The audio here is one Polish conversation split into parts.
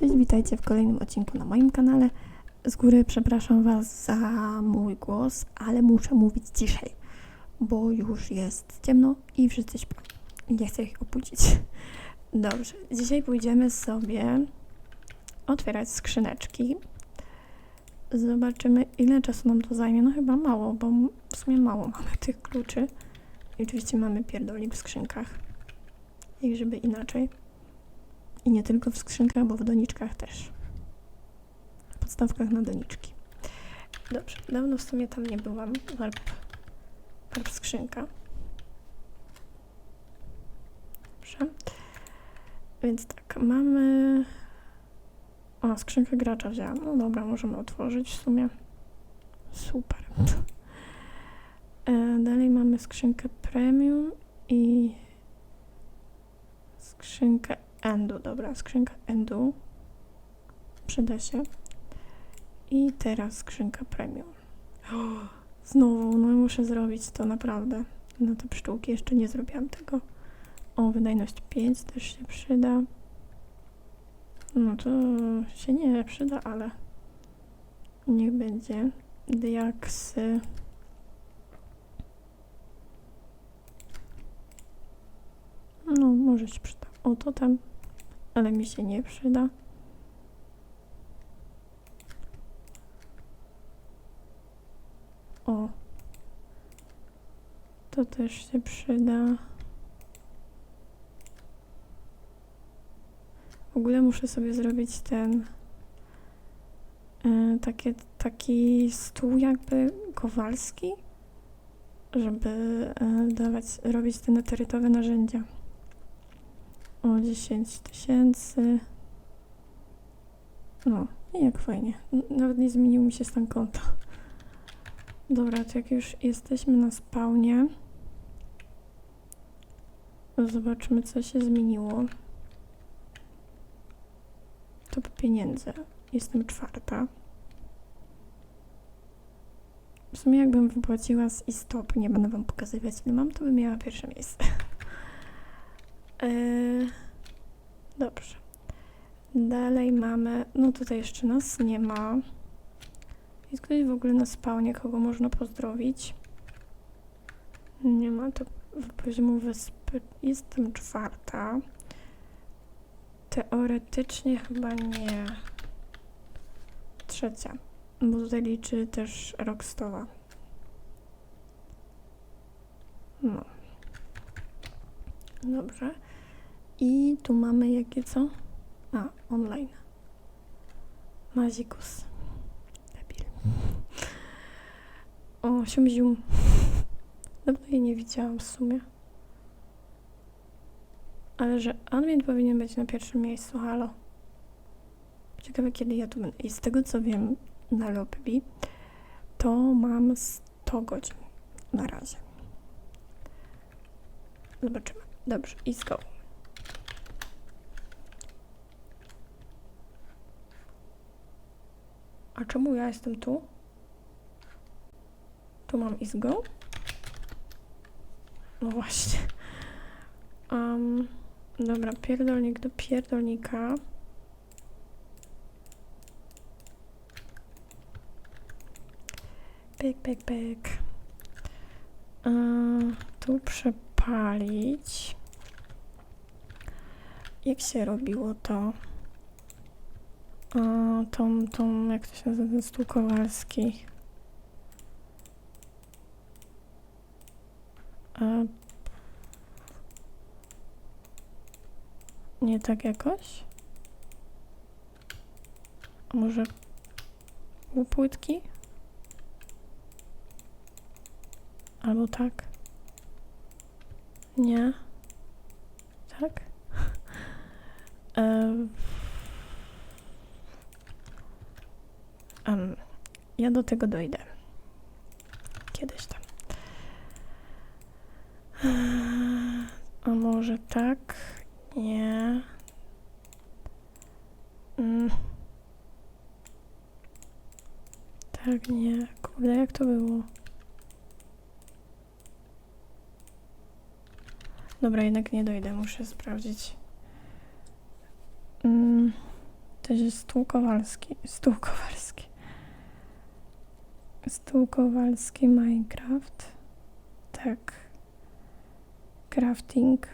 Cześć, witajcie w kolejnym odcinku na moim kanale. Z góry przepraszam Was za mój głos, ale muszę mówić ciszej, bo już jest ciemno i wszyscy śpią. Nie chcę ich obudzić. Dobrze, dzisiaj pójdziemy sobie otwierać skrzyneczki. Zobaczymy, ile czasu nam to zajmie. No chyba mało, bo w sumie mało mamy tych kluczy. I oczywiście mamy pierdolik w skrzynkach. Jak żeby inaczej. I nie tylko w skrzynkach, bo w doniczkach też. W podstawkach na doniczki. Dobrze, dawno w sumie tam nie byłam. Warp, warp skrzynka. Dobrze. Więc tak, mamy... O, skrzynkę gracza wzięłam. No dobra, możemy otworzyć w sumie. Super. E, dalej mamy skrzynkę premium i skrzynkę endu. Dobra, skrzynka endu. Przyda się. I teraz skrzynka premium. O, znowu, no muszę zrobić to naprawdę. Na te pszczółki jeszcze nie zrobiłam tego. O, wydajność 5 też się przyda. No to się nie przyda, ale niech będzie. Diaksy. No, może się przyda. O, to tam, ale mi się nie przyda. O, to też się przyda. W ogóle muszę sobie zrobić ten e, takie, taki stół jakby kowalski, żeby e, dawać, robić te neterytowe narzędzia. O 10 tysięcy. No, i jak fajnie. Nawet nie zmienił mi się stan konta. Dobra, to jak już jesteśmy na spawnie, zobaczmy co się zmieniło. To po pieniędzy. Jestem czwarta. W sumie jakbym wypłaciła z istop, nie będę wam pokazywać ile mam, to bym miała pierwsze miejsce. Yy, dobrze. Dalej mamy. No tutaj jeszcze nas nie ma. Jest ktoś w ogóle na spawnie, kogo można pozdrowić? Nie ma to poziomu wyspy. Jestem czwarta. Teoretycznie chyba nie. Trzecia. Bo tutaj liczy też Rockstowa. No. Dobrze. I tu mamy jakie co? A, online. Mazikus. Debil. O, siumzium. Dawno jej nie widziałam w sumie. Ale że admin powinien być na pierwszym miejscu, halo. Ciekawe kiedy ja tu będę. I z tego co wiem na lobby, to mam 100 godzin na razie. Zobaczymy. Dobrze, i go. A czemu ja jestem tu? Tu mam is go? No właśnie. Um, dobra, pierdolnik do pierdolnika. Pyk, pyk, pyk. Yy, tu przepalić. Jak się robiło to? Tą, tą, jak to się nazywa, stół kowalski. E, nie tak jakoś? A może pół płytki? Albo tak? Nie? Tak? Em, em, ja do tego dojdę. Kiedyś tam. Eee, A może tak? Nie. Mm. Tak, nie. Kurde, jak to było? Dobra, jednak nie dojdę, muszę sprawdzić. Mm. To jest stół Kowalski. Stół Kowalski. Stół Kowalski Minecraft. Tak. Crafting.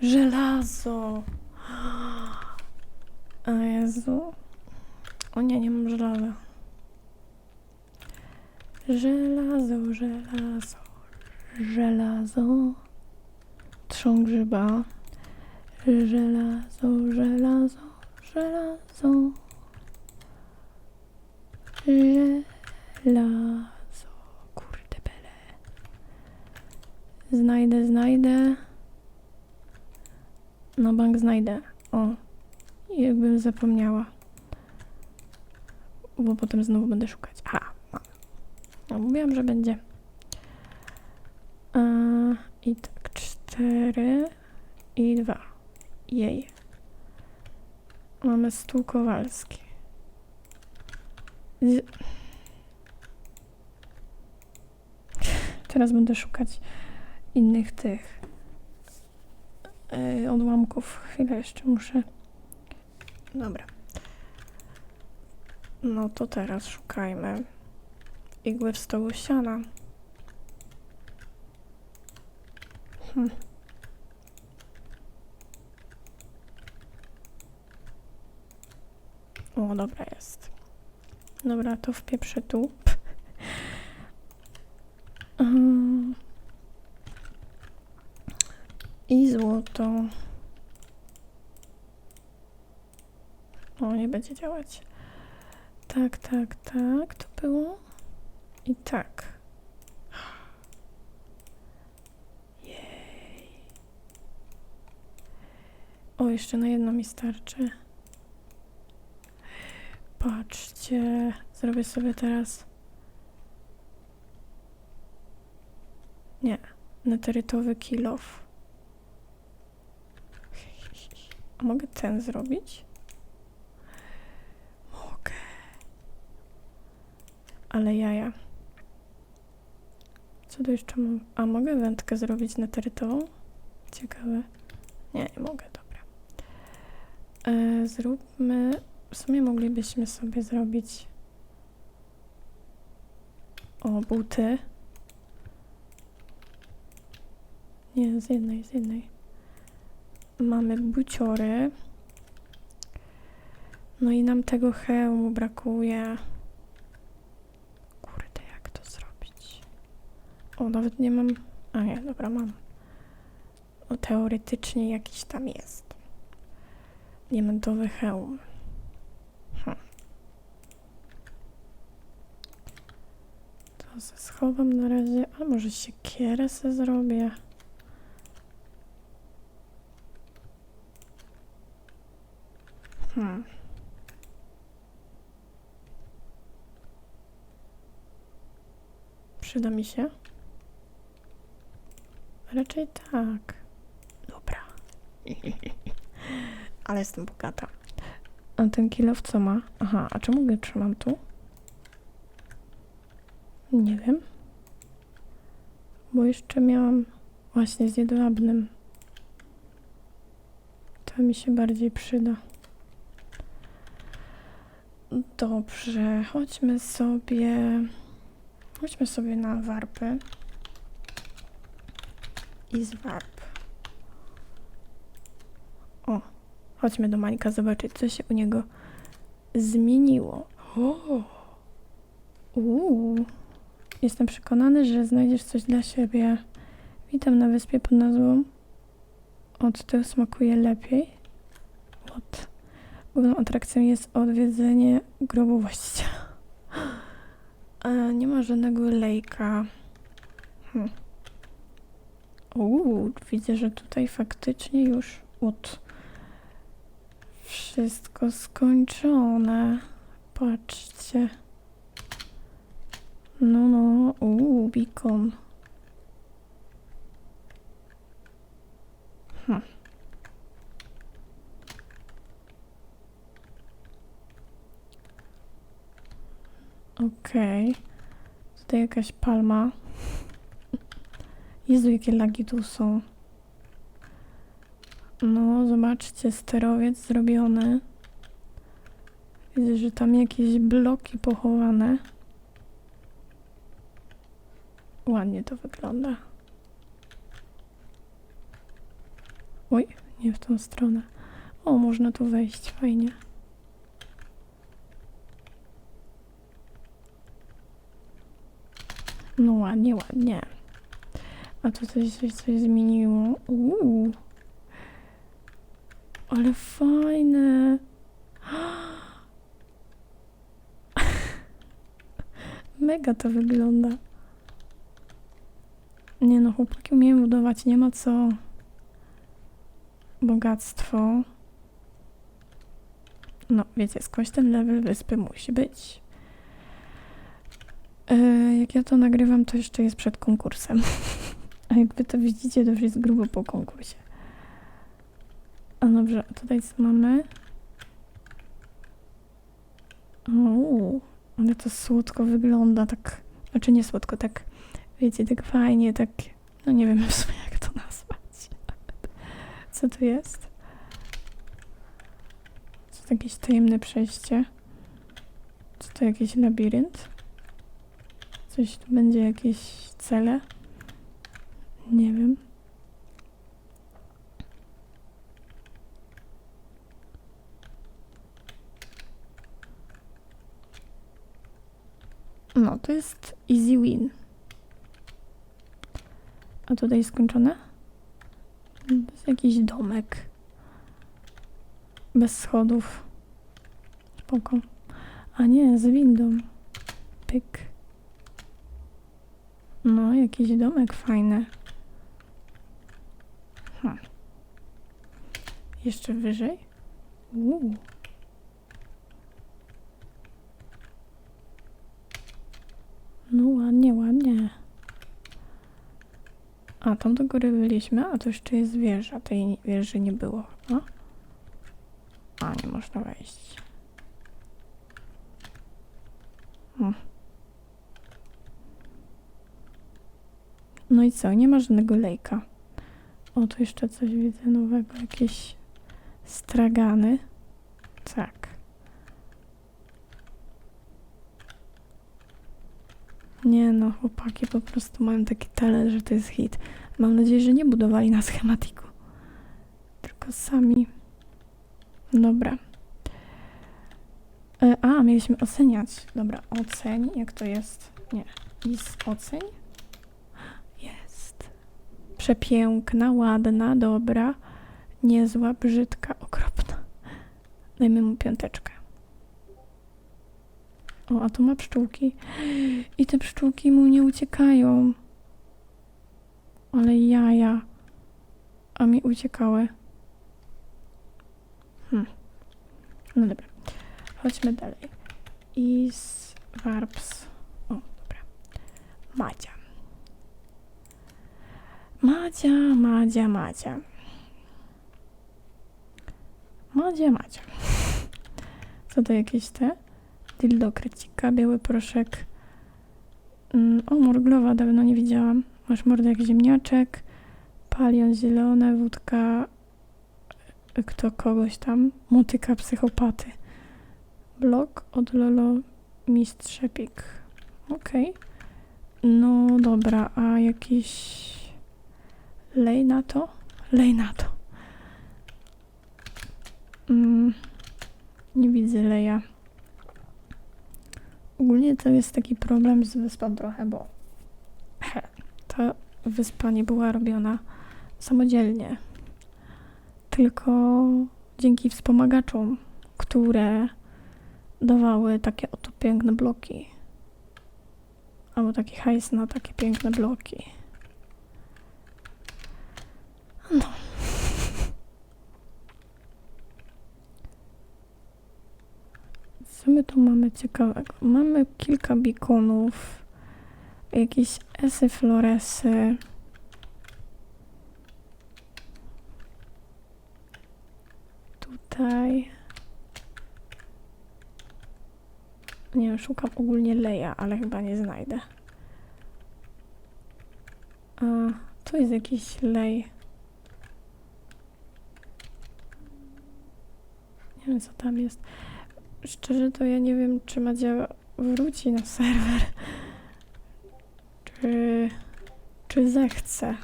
Żelazo. O Jezu. O nie, nie mam żelaza. Żelazo, żelazo, żelazo. Trzą grzyba. Żelazo, żelazo, żelazo. Żelazo. Kurde bele. Znajdę, znajdę. Na bank znajdę. O. Jakbym zapomniała. Bo potem znowu będę szukać. Aha, mam. No, mówiłam, że będzie. A, I tak, cztery i dwa. Jej. Mamy stół kowalski. Z... Teraz będę szukać innych tych yy, odłamków. Chwilę jeszcze muszę. Dobra. No to teraz szukajmy igły w stołu siana. Hm. O, dobra jest. Dobra, to wpieprzę tu. I złoto. O, nie będzie działać. Tak, tak, tak, to było. I tak. Jej. O, jeszcze na jedno mi starczy. Patrzcie, zrobię sobie teraz. Nie, neterytowy kilof. A mogę ten zrobić? Mogę. Ale jaja. Co tu jeszcze mam? A mogę wędkę zrobić neterytową? Ciekawe. Nie, nie mogę, dobra. E, zróbmy. W sumie moglibyśmy sobie zrobić. O, buty. Nie, z jednej, z jednej. Mamy buciory. No i nam tego hełmu brakuje. Kurde, jak to zrobić? O, nawet nie mam. A nie, dobra, mam. No, teoretycznie jakiś tam jest. Diamentowy hełm. Hm. To se schowam na razie, a może siekierę se zrobię. Hmm. Przyda mi się? Raczej tak. Dobra. Ale jestem bogata. A ten kilof co ma? Aha, a czemu go trzymam tu? Nie wiem. Bo jeszcze miałam właśnie z jedwabnym. To mi się bardziej przyda. Dobrze, chodźmy sobie. Chodźmy sobie na warpy. I z warp. O, chodźmy do Mańka zobaczyć, co się u niego zmieniło. O! Uuu. Jestem przekonany, że znajdziesz coś dla siebie. Witam na wyspie pod nazwą Od tyłu smakuje lepiej. Od. Główną atrakcją jest odwiedzenie grobu właściciela. A nie ma żadnego lejka. Hm. Uuu, widzę, że tutaj faktycznie już od wszystko skończone. Patrzcie. No, no, uuu, beacon. Hm. Okej. Tutaj jakaś palma. Jezu, jakie lagi tu są. No, zobaczcie, sterowiec zrobiony. Widzę, że tam jakieś bloki pochowane. Ładnie to wygląda. Oj, nie w tą stronę. O, można tu wejść, fajnie. No ładnie, ładnie. A tu coś, coś, coś zmieniło. Uuu. Ale fajne. Mega to wygląda. Nie no, chłopaki umieją budować, nie ma co. Bogactwo. No, wiecie, skądś ten level wyspy musi być. E, jak ja to nagrywam, to jeszcze jest przed konkursem. A jak wy to widzicie, to już jest grubo po konkursie. A dobrze, a tutaj co mamy? O, ale to słodko wygląda, tak, znaczy nie słodko, tak, wiecie, tak fajnie, tak, no nie wiem w sumie jak to nazwać. Co tu jest? Co to jakieś tajemne przejście? Czy to jakiś labirynt? Coś tu będzie, jakieś cele? Nie wiem. No, to jest easy win. A tutaj skończone? To jest jakiś domek. Bez schodów. Spoko. A nie, z windą. Pyk. No, jakiś domek fajny. Hm. Jeszcze wyżej? Uuu. No ładnie, ładnie. A, tam do góry byliśmy, a to jeszcze jest wieża. Tej wieży nie było. No. A, nie można wejść. Hmm. No i co? Nie ma żadnego lejka. O, tu jeszcze coś widzę nowego. Jakieś stragany. Tak. Nie no, chłopaki po prostu mają taki talent, że to jest hit. Mam nadzieję, że nie budowali na schematiku. Tylko sami. Dobra. E, a, mieliśmy oceniać. Dobra, oceń. Jak to jest? Nie. Is oceń. Jest. Przepiękna, ładna, dobra. Niezła, brzydka, okropna. Dajmy mu piąteczkę. O, a tu ma pszczółki. I te pszczółki mu nie uciekają. Ale jaja. A mi uciekały. Hmm. No dobra. Chodźmy dalej. Is verbs. O, dobra. Madzia. Madzia, Madzia, Madzia. Madzia, Madzia. Co to jakieś te? Dildo krecika, biały proszek. Mm, o, morglowa dawno nie widziałam. Masz mordę jak ziemniaczek. Palion zielone, wódka y, kto kogoś tam. Motyka psychopaty. Blok od Lolo Mistrzepik. Okej. No dobra, a jakiś lej na to? Lej na to. Mm, nie widzę leja. Ogólnie to jest taki problem z wyspą trochę, bo ta wyspa nie była robiona samodzielnie, tylko dzięki wspomagaczom, które dawały takie oto piękne bloki. Albo taki hajs na takie piękne bloki. My tu mamy ciekawego? Mamy kilka bikonów, jakieś esy floresy. Tutaj. Nie wiem, szukam ogólnie leja, ale chyba nie znajdę. A, tu jest jakiś lej. Nie wiem, co tam jest. Szczerze to ja nie wiem, czy Madzia wróci na serwer. Czy... Czy zechce.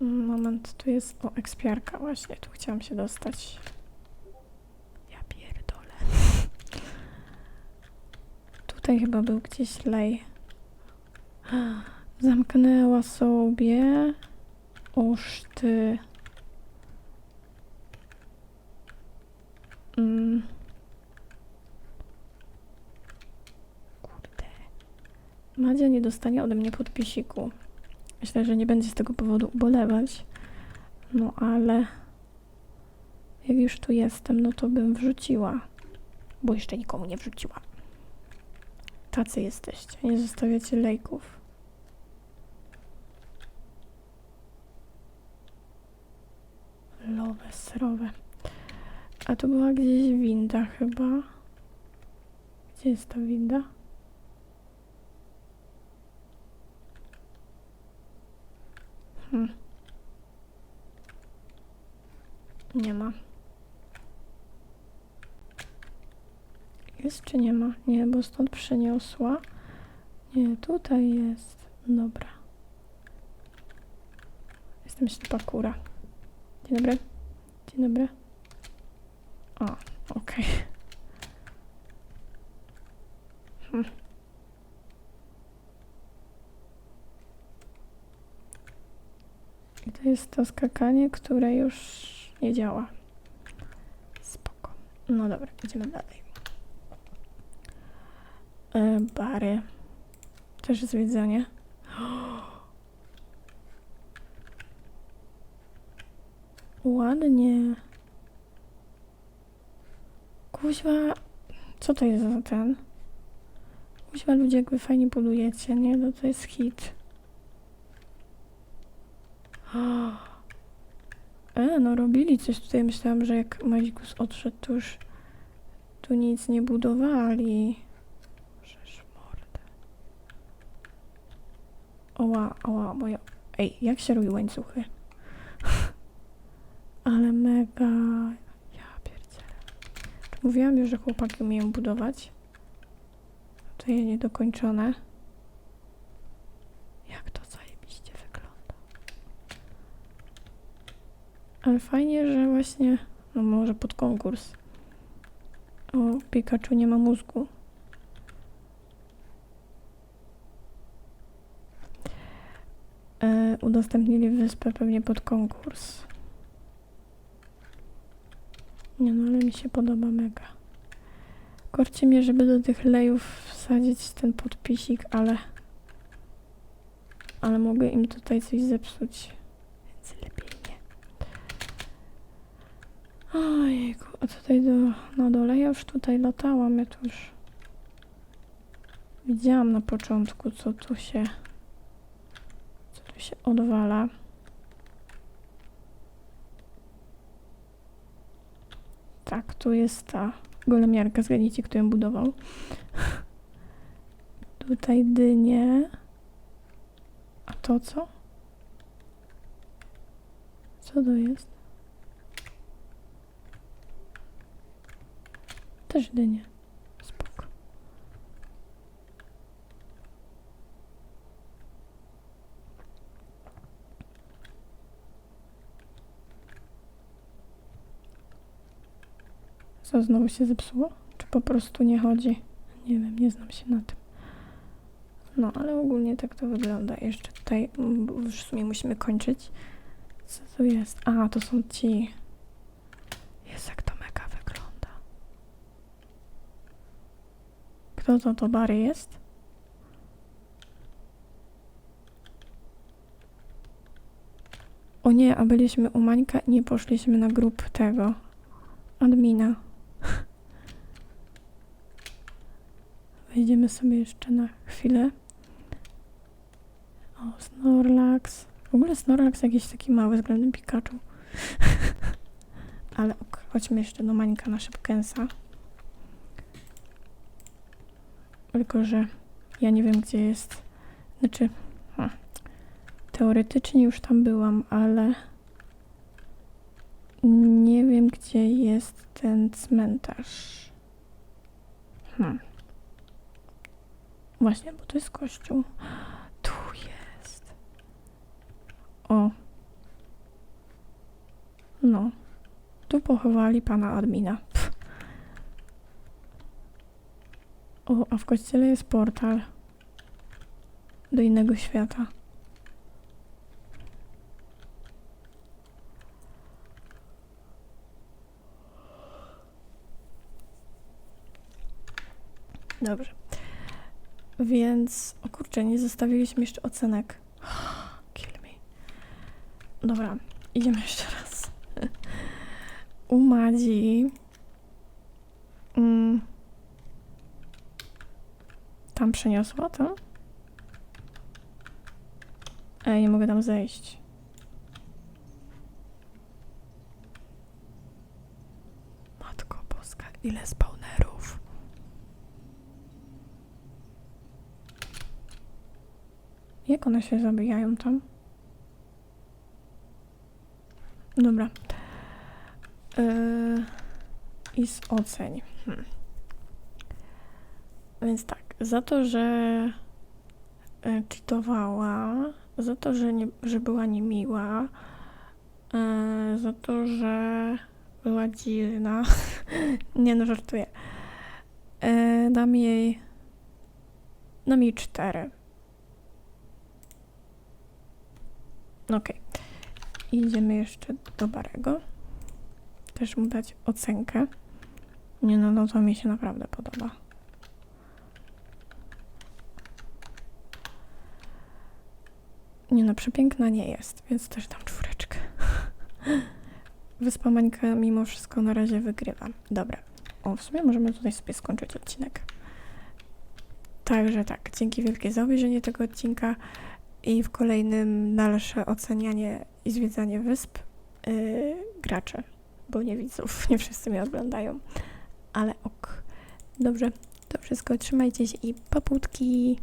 Moment, tu jest... O, ekspiarka właśnie, tu chciałam się dostać. Ja pierdolę. Tutaj chyba był gdzieś lej. Zamknęła sobie. Oż ty. Mm. Madzia nie dostanie ode mnie podpisiku. Myślę, że nie będzie z tego powodu ubolewać. No ale jak już tu jestem, no to bym wrzuciła. Bo jeszcze nikomu nie wrzuciłam. Tacy jesteście. Nie zostawiacie lejków. Lowe, srowe. A to była gdzieś winda chyba. Gdzie jest ta winda? Hmm. Nie ma. Jest czy nie ma? Nie, bo stąd przeniosła. Nie, tutaj jest. Dobra. Jestem ślepa kura. Dzień dobry. Dzień dobry. O, okej. Hmm. To jest to skakanie, które już nie działa. Spoko. No dobra, idziemy dalej. E, bary. Też zwiedzanie. Ładnie. Kuźwa, co to jest za ten? Kuźwa, ludzie, jak wy fajnie budujecie, nie? No to jest hit. E, no robili coś tutaj. Myślałam, że jak Mazikus odszedł, to już tu nic nie budowali. Żeż mordę. Oła, oła, moja... Ej, jak się robi łańcuchy? Ale mega... Ja pierdzielę. Mówiłam już, że chłopaki umieją budować? To je niedokończone. Jak to zajebiście wygląda. Ale fajnie, że właśnie... No może pod konkurs. O, Pikachu nie ma mózgu. E, udostępnili wyspę pewnie pod konkurs. Nie no, ale mi się podoba mega. Korci mnie, żeby do tych lejów wsadzić ten podpisik, ale... Ale mogę im tutaj coś zepsuć. Więc lepiej nie. Ojejku, a tutaj do, na dole ja już tutaj latałam, ja tu już widziałam na początku, co tu się co tu się odwala. Tak, tu jest ta golemiarka, zgadnijcie, kto ją budował. tutaj dynie. A to co? Co to jest? Też dynie. Spoko. Co znowu się zepsuło? Czy po prostu nie chodzi? Nie wiem, nie znam się na tym. No, ale ogólnie tak to wygląda. Jeszcze tutaj, w sumie musimy kończyć. Co tu jest? A, to są ci. Jest jak to mega wygląda. Kto to, to Bary jest? O nie, a byliśmy u Mańka i nie poszliśmy na grup tego admina. Wejdziemy sobie jeszcze na chwilę. O, Snorlax. W ogóle Snorlax jakiś taki mały względem Pikachu. Ale ok, chodźmy jeszcze do Mańka na szybkęsa. Tylko, że ja nie wiem, gdzie jest. Znaczy, a, teoretycznie już tam byłam, ale nie wiem, gdzie jest ten cmentarz? Hmm. Właśnie, bo to jest kościół. Tu jest. O. No. Tu pochowali pana admina. O, a w kościele jest portal do innego świata. Dobrze. Więc, o kurczę, nie zostawiliśmy jeszcze ocenek. Kill me. Dobra, idziemy jeszcze raz. U Madzi. Mm. Tam przeniosła to? Ej, nie mogę tam zejść. Matko Boska, ile spawnerów. Jak one się zabijają tam? Dobra. Yy, I z oceń. Hmm. Więc tak, za to, że cheatowała, za to, że, nie, że była niemiła, e, za to, że była dziwna. nie no, żartuję. E, dam jej. Dam jej cztery. Okej. Idziemy jeszcze do Barego. Też mu dać ocenkę. Nie no, no to mi się naprawdę podoba. Nie no, przepiękna nie jest, więc też dam czwóreczkę. Wyspa Mańka mimo wszystko na razie wygrywa. Dobra. O, w sumie możemy tutaj sobie skończyć odcinek. Także tak, dzięki wielkie za obejrzenie tego odcinka i w kolejnym dalsze ocenianie i zwiedzanie wysp yy, gracze, bo nie widzów, nie wszyscy mnie oglądają, ale ok. Dobrze, to wszystko, trzymajcie się i paputki.